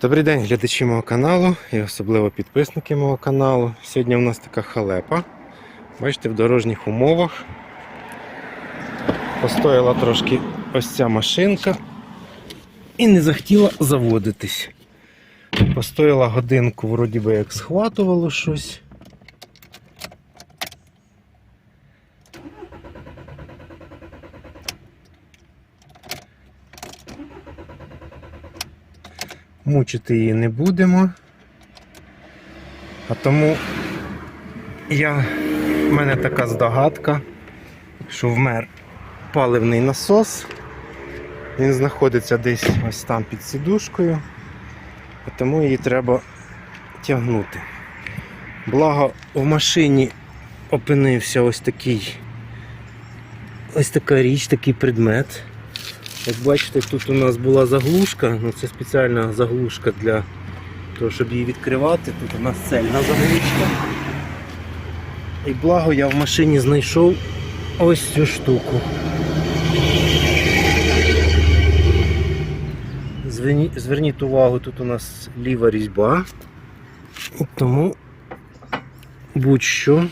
Добрий день, глядачі мого каналу і особливо підписники мого каналу. Сьогодні у нас така халепа. Бачите, в дорожніх умовах. Постояла трошки ось ця машинка і не захотіла заводитись. Постояла годинку, вроді би як схватувало щось. Мучити її не будемо. А тому я, в мене така здогадка, що вмер паливний насос. Він знаходиться десь ось там під сідушкою, а тому її треба тягнути. Благо в машині опинився ось такий ось така річ, такий предмет. Як бачите, тут у нас була заглушка, ну це спеціальна заглушка для того, щоб її відкривати. Тут у нас цельна заглушка. І благо я в машині знайшов ось цю штуку. Зверні- Зверніть увагу, тут у нас ліва різьба. Тому будь-що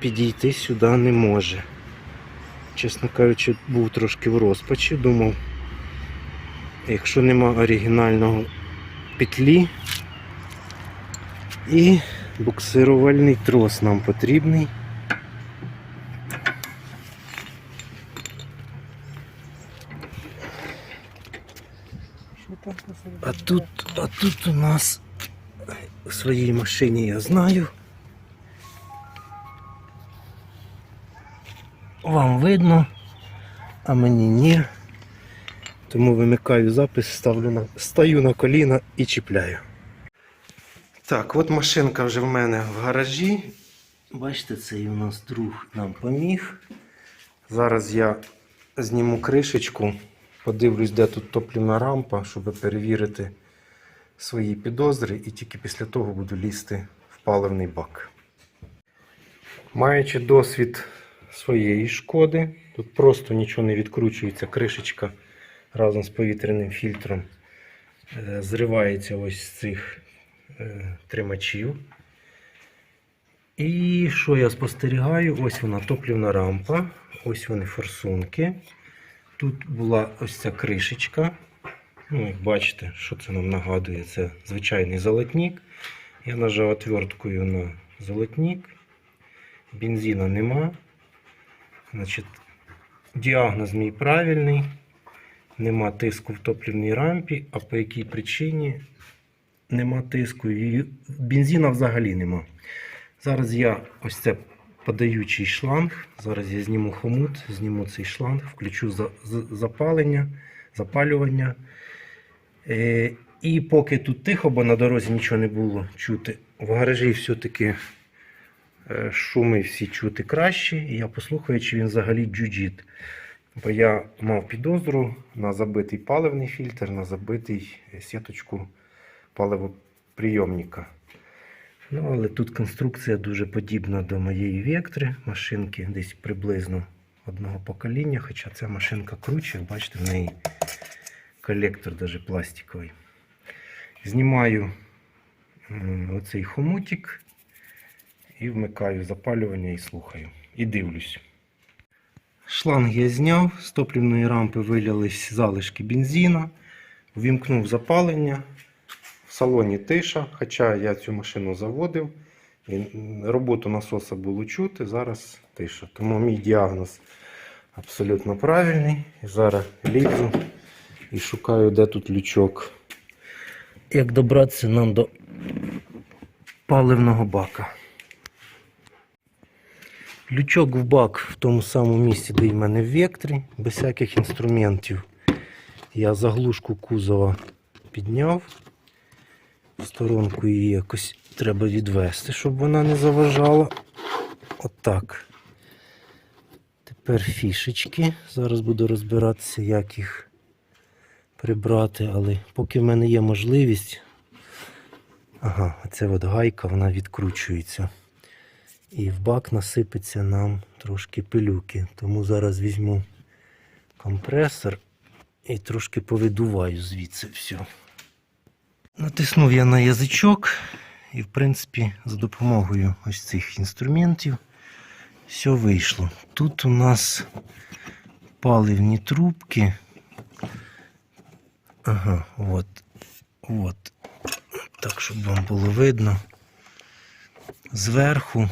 підійти сюди не може. Чесно кажучи, був трошки в розпачі, думав, якщо нема оригінального петлі і буксирувальний трос нам потрібний. А тут, а тут у нас в своїй машині я знаю. Вам видно, а мені ні. Тому вимикаю запис, ставлю на, стаю на коліна і чіпляю. Так, от машинка вже в мене в гаражі. Бачите, цей у нас друг нам поміг. Зараз я зніму кришечку, подивлюсь, де тут топлівна рампа, щоб перевірити свої підозри, і тільки після того буду лізти в паливний бак. Маючи досвід своєї шкоди, тут просто нічого не відкручується, кришечка разом з повітряним фільтром е, зривається ось з цих е, тримачів. І що я спостерігаю? Ось вона топлівна рампа, ось вони форсунки. Тут була ось ця кришечка. Ну, як бачите, що це нам нагадує? Це звичайний золотник. Я нажав отверткою на золотник. Бензина нема. Значить, діагноз мій правильний. Нема тиску в топлівній рампі, а по якій причині нема тиску. Бензина взагалі нема. Зараз я ось це подаючий шланг. Зараз я зніму хомут, зніму цей шланг, включу запалення, запалювання. Е, і поки тут тихо, бо на дорозі нічого не було чути, в гаражі все-таки шуми всі чути краще. І я послухаю, чи він взагалі джуджіт. Бо я мав підозру на забитий паливний фільтр, на забитий е, сіточку паливоприйомника. Ну, але тут конструкція дуже подібна до моєї вектри машинки, десь приблизно одного покоління, хоча ця машинка круче, бачите, в неї колектор даже пластиковий. Знімаю оцей хомутик і вмикаю запалювання і слухаю. І дивлюсь. Шланг я зняв, з топлівної рампи вилялись залишки бензина, ввімкнув запалення. В салоні тиша, хоча я цю машину заводив. І роботу насоса було чути, зараз тиша. Тому мій діагноз абсолютно правильний. І зараз лізу і шукаю, де тут лючок. Як добратися нам до паливного бака. Лючок в бак в тому самому місці, де й в мене в векторі, без всяких інструментів. Я заглушку кузова підняв. В сторонку її якось треба відвести, щоб вона не заважала. Отак. Тепер фішечки. Зараз буду розбиратися, як їх прибрати, але поки в мене є можливість. Ага, оця от гайка, вона відкручується. І в бак насипеться нам трошки пилюки. Тому зараз візьму компресор і трошки повидуваю звідси все. Натиснув я на язичок, і, в принципі, за допомогою ось цих інструментів все вийшло. Тут у нас паливні трубки. Ага, от, от. Так, щоб вам було видно. Зверху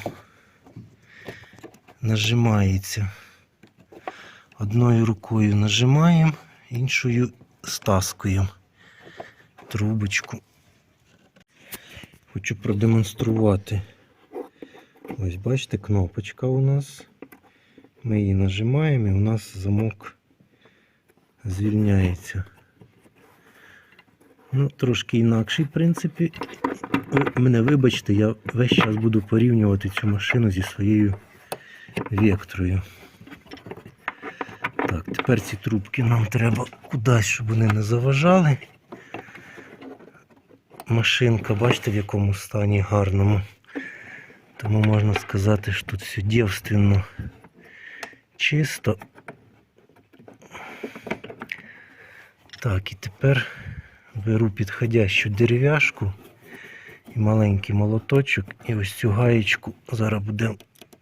нажимається. Одною рукою нажимаємо, іншою стаскуємо трубочку. Хочу продемонструвати. Ось бачите, кнопочка у нас. Ми її нажимаємо і у нас замок звільняється. Ну, трошки інакший, в принципі. Мене вибачте, я весь час буду порівнювати цю машину зі своєю вектрою. Так, тепер ці трубки нам треба кудись, щоб вони не заважали. Машинка, бачите, в якому стані гарному. Тому можна сказати, що тут все дівственно чисто. Так, і тепер беру підходящу дерев'яшку і маленький молоточок, і ось цю гаєчку зараз будемо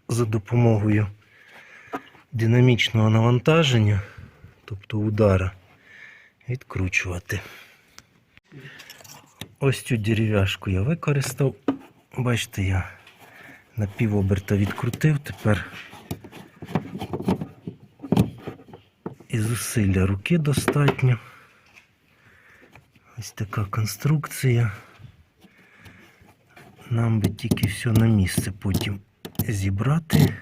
за допомогою динамічного навантаження, тобто удара, відкручувати. Ось цю дерев'яшку я використав. Бачите, я на півоберта відкрутив, тепер і зусилля руки достатньо. Ось така конструкція. Нам би тільки все на місце потім зібрати.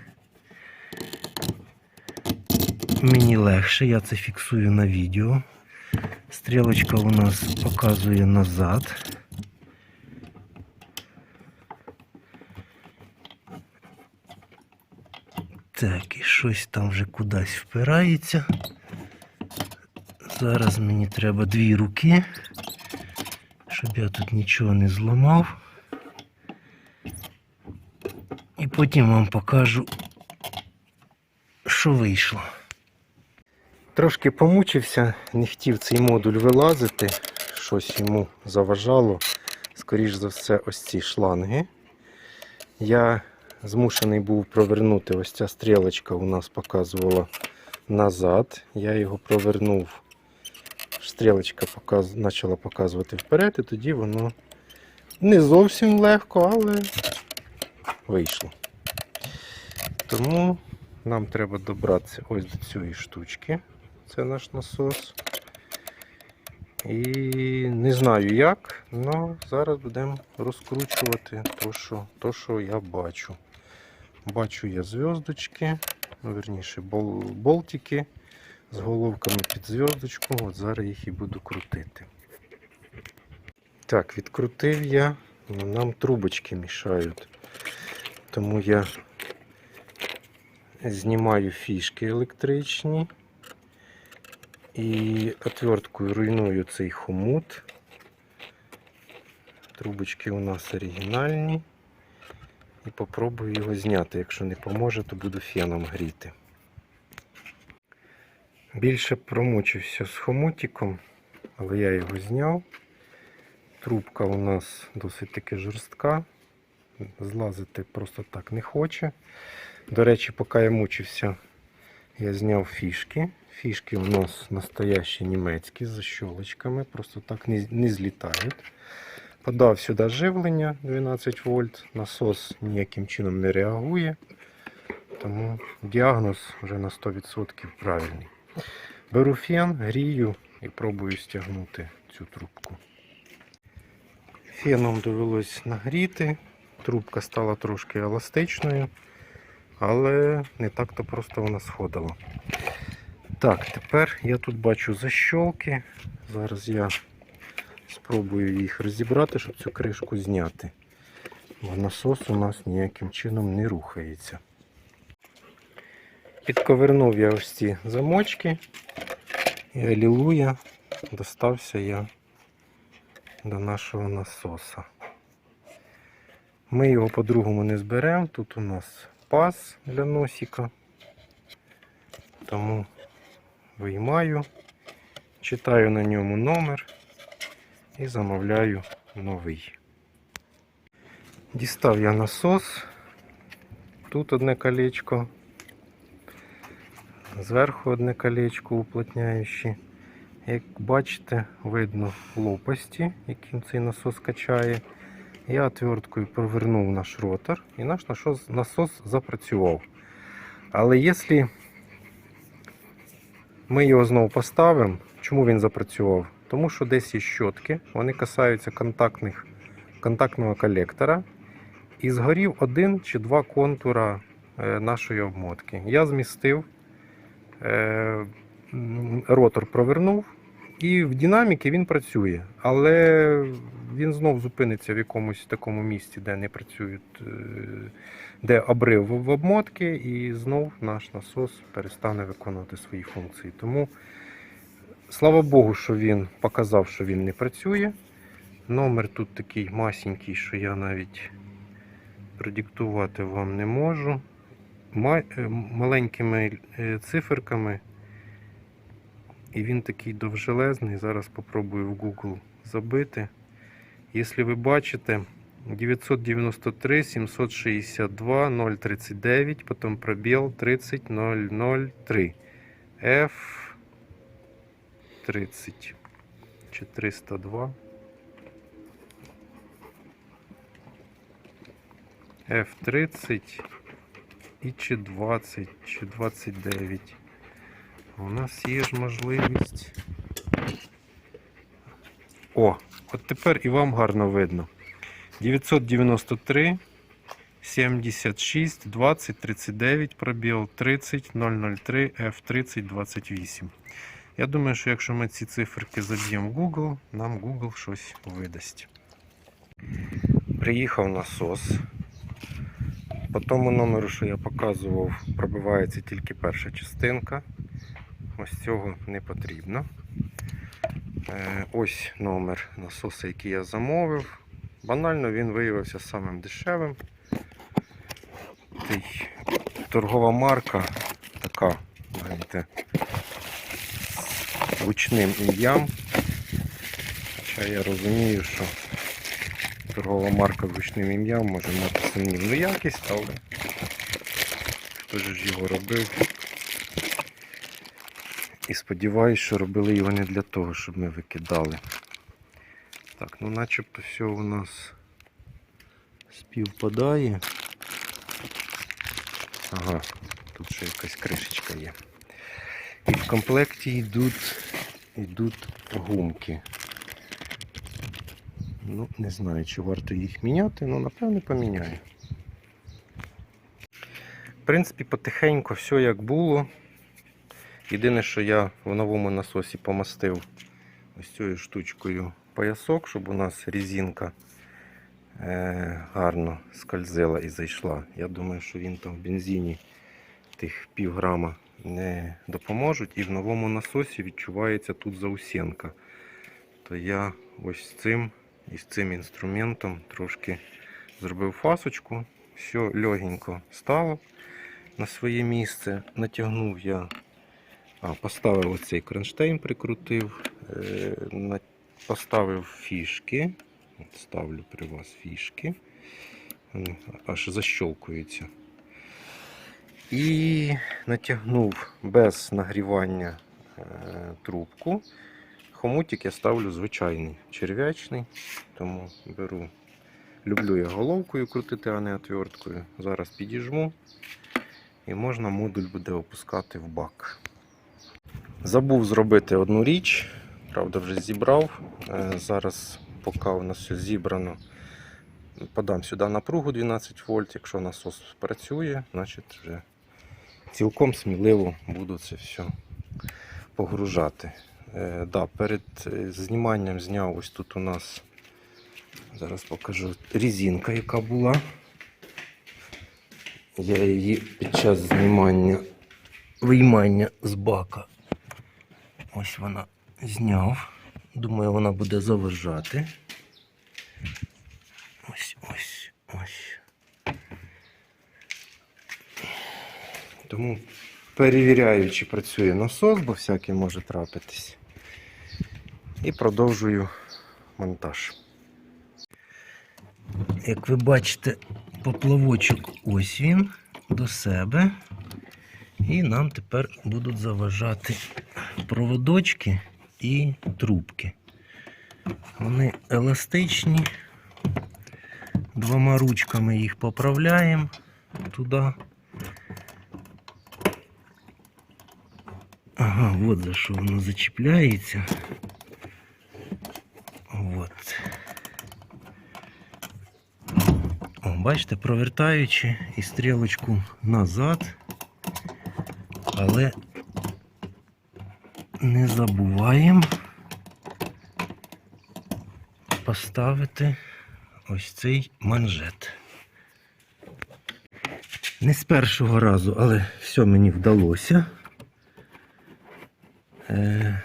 Мені легше, я це фіксую на відео. Стрілочка у нас показує назад. Так, і щось там вже кудись впирається. Зараз мені треба дві руки, щоб я тут нічого не зламав. І потім вам покажу, що вийшло. Трошки помучився, не хотів цей модуль вилазити, щось йому заважало. Скоріш за все, ось ці шланги. Я змушений був провернути, ось ця стрілочка у нас показувала назад. Я його провернув, стрілочка показ... почала показувати вперед, і тоді воно не зовсім легко, але вийшло. Тому нам треба добратися ось до цієї штучки. Це наш насос. І не знаю як, але зараз будемо розкручувати то, що, то, що я бачу. Бачу я зв'язочки, ну, верніше бол, болтики з головками під зв'язочку. От зараз їх і буду крутити. Так, відкрутив я, але нам трубочки мішають. Тому я знімаю фішки електричні і отверткою руйную цей хомут. Трубочки у нас оригінальні. І попробую його зняти. Якщо не поможе, то буду феном гріти. Більше промучився з хомутиком, але я його зняв. Трубка у нас досить таки жорстка. Злазити просто так не хоче. До речі, поки я мучився, я зняв фішки. Фішки у нас настоящі німецькі з защолочками, просто так не, не злітають. Подав сюди живлення 12 вольт, насос ніяким чином не реагує, тому діагноз вже на 100% правильний. Беру фен, грію і пробую стягнути цю трубку. Феном довелось нагріти, трубка стала трошки еластичною, але не так-то просто вона сходила. Так, тепер я тут бачу защолки. Зараз я спробую їх розібрати, щоб цю кришку зняти. Бо насос у нас ніяким чином не рухається. Підковернув я ось ці замочки. І алілуя, достався я до нашого насоса. Ми його по-другому не зберемо. Тут у нас паз для носика. Тому виймаю, читаю на ньому номер і замовляю новий. Дістав я насос. Тут одне колечко. Зверху одне колечко уплотняюче. Як бачите, видно лопасті, яким цей насос качає. Я отверткою провернув наш ротор і наш насос, запрацював. Але якщо ми його знову поставимо, чому він запрацював? Тому що десь є щотки, вони касаються контактних, контактного колектора. І згорів один чи два контура е, нашої обмотки. Я змістив, е, ротор провернув, і в динаміки він працює, але він знов зупиниться в якомусь такому місці, де не працюють, е, де обрив в обмотки, і знов наш насос перестане виконувати свої функції. Тому, слава Богу, що він показав, що він не працює. Номер тут такий масенький, що я навіть продиктувати вам не можу. Е, Маленькими е, циферками. І він такий довжелезний. Зараз попробую в Google забити. Якщо ви бачите, 993 762 039, потім пробіл 30003. F 30 402. F30 і чи 20, чи 29. У нас є ж можливість. О, от тепер і вам гарно видно. 993 76 20 39 пробіл 30 003 F30 28. Я думаю, що якщо ми ці циферки заб'ємо в Google, нам Google щось видасть. Приїхав насос. По тому номеру, що я показував, пробивається тільки перша частинка. Ось цього не потрібно. Е, Ось номер насоса, який я замовив. Банально він виявився самим дешевим. Той, торгова марка така, знаєте, з гучним ім'ям. Хоча я розумію, що торгова марка з гучним ім'ям може мати сумнівну якість, але хто ж його робив? І сподіваюсь, що робили його не для того, щоб ми викидали. Так, ну начебто все у нас співпадає. Ага, тут ще якась кришечка є. І в комплекті йдуть, йдуть гумки. Ну, не знаю, чи варто їх міняти, але напевно поміняю. В принципі, потихеньку все як було. Єдине, що я в новому насосі помастив ось цією штучкою поясок, щоб у нас резинка е, гарно скользила і зайшла. Я думаю, що він там в бензині тих пів грама не допоможуть. І в новому насосі відчувається тут заусенка. То я ось цим і з цим інструментом трошки зробив фасочку. Все легенько стало на своє місце. Натягнув я а, поставив оцей кронштейн, прикрутив, е, поставив фішки. Ставлю при вас фішки. Вони аж защолкуються. І натягнув без нагрівання е, трубку. Хомутик я ставлю звичайний черв'ячний, тому беру. Люблю я головкою крутити, а не отверткою. Зараз підіжму і можна модуль буде опускати в бак. Забув зробити одну річ, правда, вже зібрав. Е, Зараз, поки у нас все зібрано, подам сюди напругу 12 вольт. Якщо насос працює, значить вже цілком сміливо буду це все погружати. Е, да, перед е, зніманням зняв ось тут у нас, зараз покажу, резинка, яка була. Я її під час знімання, виймання з бака Ось вона зняв. Думаю, вона буде заважати. Ось, ось, ось. Тому перевіряю, чи працює насос, бо всяке може трапитись. і продовжую монтаж. Як ви бачите, поплавочок ось він до себе. І нам тепер будуть заважати проводочки і трубки. Вони еластичні. Двома ручками їх поправляємо туди. Ага, от за що воно зачіпляється. От. О, бачите, провертаючи і стрілочку назад, але не забуваємо поставити ось цей манжет. Не з першого разу, але все мені вдалося. Е,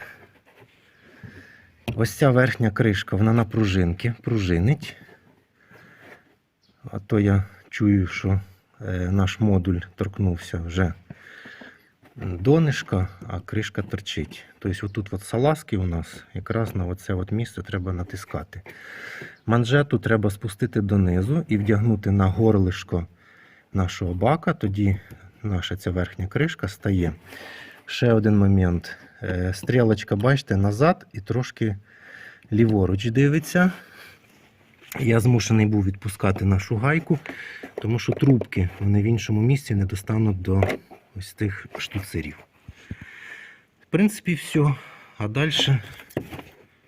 ось ця верхня кришка, вона на пружинки, пружинить. А то я чую, що е, наш модуль торкнувся вже донишка, а кришка торчить. Тобто отут от салазки у нас якраз на оце от місце треба натискати. Манжету треба спустити донизу і вдягнути на горлишко нашого бака, тоді наша ця верхня кришка стає. Ще один момент. Е, Стрілочка, бачите, назад і трошки ліворуч дивиться. Я змушений був відпускати нашу гайку, тому що трубки вони в іншому місці не достануть до ось тих штуцерів. В принципі, все. А далі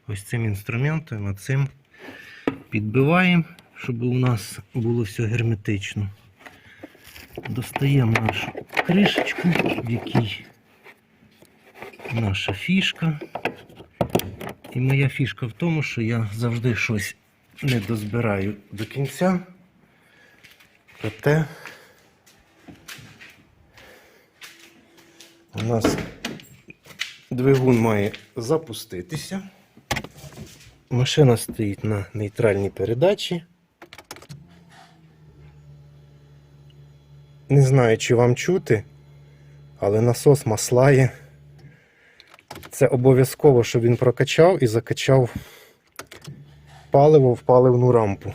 ось цим інструментом, цим підбиваємо, щоб у нас було все герметично. Достаємо нашу кришечку, в якій наша фішка. І моя фішка в тому, що я завжди щось не дозбираю до кінця. Проте у нас двигун має запуститися. Машина стоїть на нейтральній передачі. Не знаю, чи вам чути, але насос маслає. Це обов'язково, щоб він прокачав і закачав паливо в паливну рампу.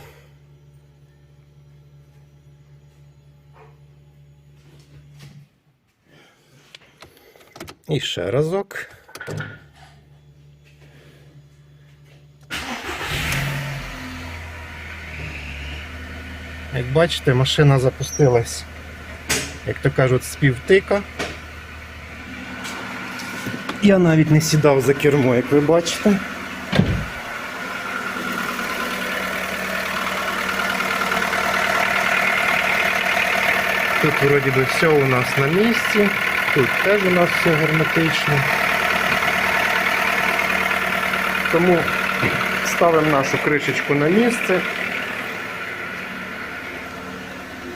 І ще разок. Як бачите, машина запустилась, як то кажуть, з півтика. Я навіть не сідав за кермо, як ви бачите. Тут вроді би все у нас на місці, тут теж у нас все герметично. Тому ставимо нашу кришечку на місце.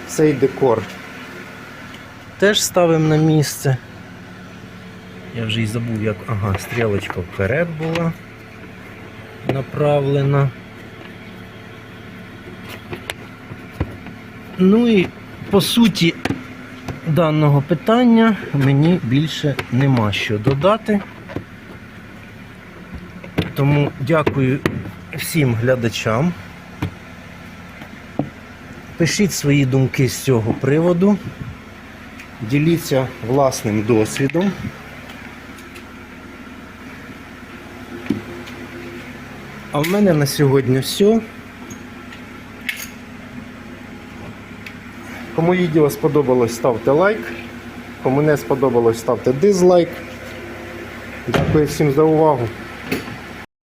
Цей декор теж ставимо на місце. Я вже і забув, як ага, стрілочка вперед була направлена. Ну і по суті даного питання мені більше нема що додати. Тому дякую всім глядачам. Пишіть свої думки з цього приводу. Діліться власним досвідом. А в мене на сьогодні все. Кому відео сподобалось, ставте лайк. Кому не сподобалось, ставте дизлайк. Дякую всім за увагу.